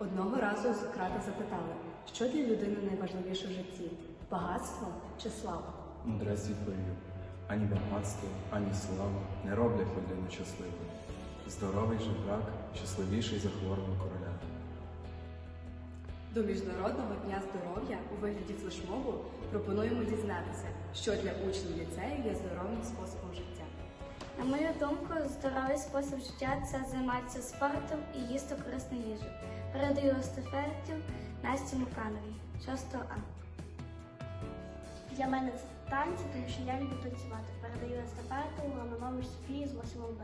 Одного разу у Сократа запитали, що для людини найважливіше в житті багатство чи слава? Мудрець відповів, ані багатство, ані слава не роблять людину щасливою. Здоровий жебрак щасливіший за хворого короля. До Міжнародного дня здоров'я у вигляді флешмобу пропонуємо дізнатися, що для учнів ліцею є здоровим способом життя. На мою думку, здоровий спосіб життя це займатися спортом і їсти корисну їжу. Передаю естафету Насті Мукановій, 6 А. Для мене це танці, тому що я люблю танцювати. Передаю естафету Ланович Софії з 8 Б.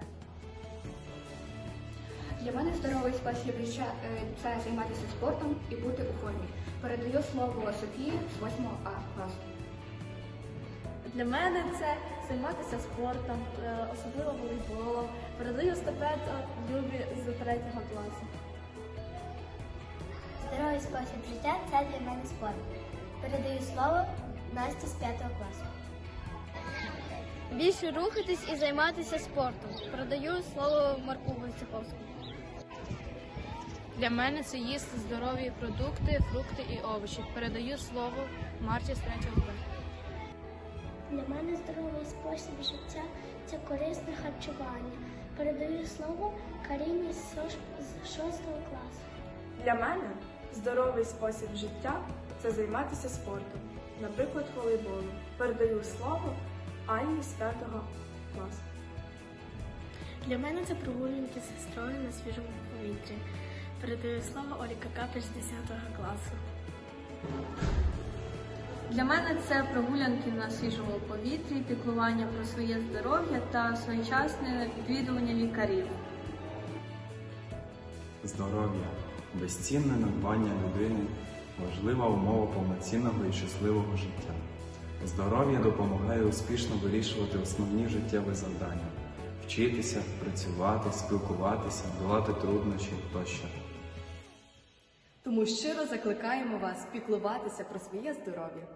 Для мене здоровий спосіб життя е, це займатися спортом і бути у формі. Передаю слово Софії з 8 А класу. Для мене це займатися спортом, е, особливо волейболом. Передаю естафету Любі з 3 класу. Здоровий спосіб життя це для мене спорт. Передаю слово Насті з 5 класу. Більше рухатись і займатися спортом. Передаю слово Марку Войцеховському. Для мене це їсти здорові продукти, фрукти і овочі. Передаю слово Марті з 3 Б. Для мене здоровий спосіб життя це корисне харчування. Передаю слово Каріні з 6 класу. Для мене здоровий спосіб життя це займатися спортом, наприклад, волейболом. Передаю слово Ані з 5 класу. Для мене це прогулянки з сестрою на свіжому повітрі. Передаю слово Олі Какапич з 10 класу. Для мене це прогулянки на свіжому повітрі, піклування про своє здоров'я та своєчасне відвідування лікарів. Здоров'я безцінне надбання людини, важлива умова повноцінного і щасливого життя. Здоров'я допомагає успішно вирішувати основні життєві завдання, вчитися, працювати, спілкуватися, долати труднощі тощо. Тому щиро закликаємо вас піклуватися про своє здоров'я.